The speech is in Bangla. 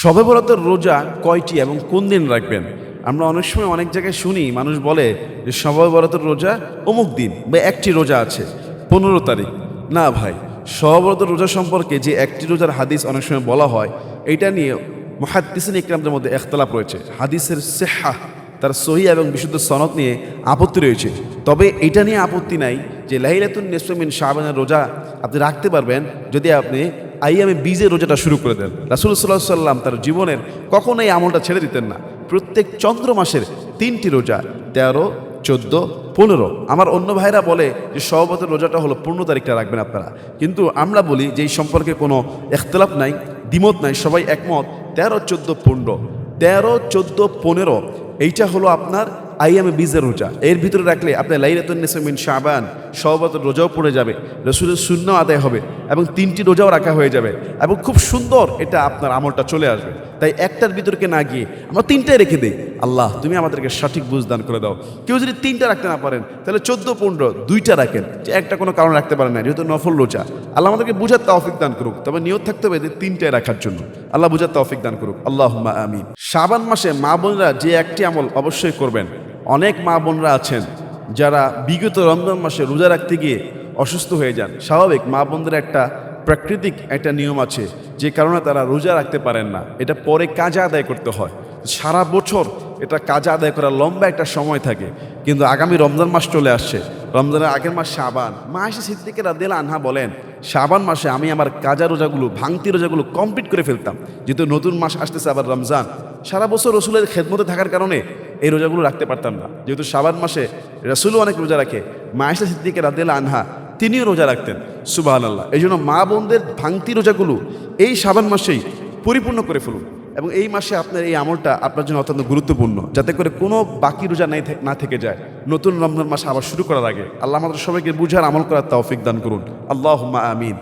সবে বরাতের রোজা কয়টি এবং কোন দিন রাখবেন? আমরা অনেক সময় অনেক জায়গায় শুনি, মানুষ বলে যে সবে বরাতের রোজা অমুক দিন বা একটি রোজা আছে, পনেরো তারিখ। না ভাই, সবে বরাতের রোজা সম্পর্কে যে একটি রোজার হাদিস অনেক সময় বলা হয়, এটা নিয়ে মহাদ্দিসিন ইকরামদের মধ্যে এখতলাপ রয়েছে। হাদিসের সেহা, তার সহি এবং বিশুদ্ধ সনদ নিয়ে আপত্তি রয়েছে। তবে এটা নিয়ে আপত্তি নাই যে লাইলাতুন নেসমিন শাহবানের রোজা আপনি রাখতে পারবেন যদি আপনি আইয়ামে বীজের রোজাটা শুরু করে দেন। রাসুল সাল্লাহ সাল্লাম তার জীবনের কখনো এই আমলটা ছেড়ে দিতেন না। প্রত্যেক চন্দ্র মাসের তিনটি রোজা, তেরো, চোদ্দ, পনেরো। আমার অন্য ভাইরা বলে যে সহবতের রোজাটা হলো পনেরো তারিখটা রাখবেন আপনারা। কিন্তু আমরা বলি যে এই সম্পর্কে কোনো এখতলাফ নাই, দ্বিমত নাই, সবাই একমত। তেরো, চোদ্দ, পনেরো। তেরো, চোদ্দ, পনেরো, এইটা হলো আপনার আইয়ামে বীজের রোজা। এর ভিতরে রাখলে আপনার লাইলাতুন্নেসমিন শাবান সহবতের রোজাও পড়ে যাবে, রসুলের শূন্য আদায় হবে এবং তিনটি রোজাও রাখা হয়ে যাবে এবং খুব সুন্দর এটা আপনার আমলটা চলে আসবে। তাই একটার ভিতরকে না গিয়ে আমরা তিনটায় রেখে দিই। আল্লাহ, তুমি আমাদেরকে সঠিক বুঝদান করে দাও। কেউ যদি তিনটা রাখতে না পারেন, তাহলে চোদ্দ, পনেরো দুইটা রাখেন, যে একটা কোনো কারণ রাখতে পারেন না, যেহেতু নফল রোজা। আল্লাহ আমাদেরকে বুঝার তৌফিক দান করুক। তবে নিয়ত থাকতে হবে যে তিনটায় রাখার জন্য। আল্লাহ বুঝার তৌফিক দান করুক। আল্লাহ আমিন। শাবান মাসে মা বোনরা যে একটি আমল অবশ্যই করবেন। অনেক মা বোনরা আছেন যারা বিগত রমজান মাসে রোজা রাখতে গিয়ে অসুস্থ হয়ে যান। স্বাভাবিক মা বোনদের একটা প্রাকৃতিক একটা নিয়ম আছে, যে কারণে তারা রোজা রাখতে পারেন না। এটা পরে কাজা আদায় করতে হয়। সারা বছর এটা কাজা আদায় করার লম্বা একটা সময় থাকে। কিন্তু আগামী রমজান মাস চলে আসছে। রমজানের আগের মাস শাবান। মা এসে সিদ্দিকের রাদিল আনহা বলেন, শাবান মাসে আমি আমার কাজা রোজাগুলো, ভাঙতি রোজাগুলো কমপ্লিট করে ফেলতাম। যেহেতু নতুন মাস আসতেছে আবার রমজান। সারা বছর রসুলের খেদমতে থাকার কারণে এই রোজাগুলো রাখতে পারতাম না। যেহেতু শাবান মাসে রসুলও অনেক রোজা রাখে মা এসে সিদ্দিকের রাদিল আনহা তিনিও রোজা রাখতেন সুবাহ আল্লাহ এই জন্য মা বোনদের ভাঙতি রোজাগুলো এই সাবান মাসেই পরিপূর্ণ করে ফেলুন। এবং এই মাসে আপনার এই আমলটা আপনার জন্য অত্যন্ত গুরুত্বপূর্ণ, যাতে করে কোনো বাকি রোজা নাই না থেকে যায়। নতুন রমজান মাস আবার শুরু করার আগে আল্লাহ আমাদের সবাইকে বুঝার আমল করার তৌফিক দান করুন। আল্লাহ আমিন।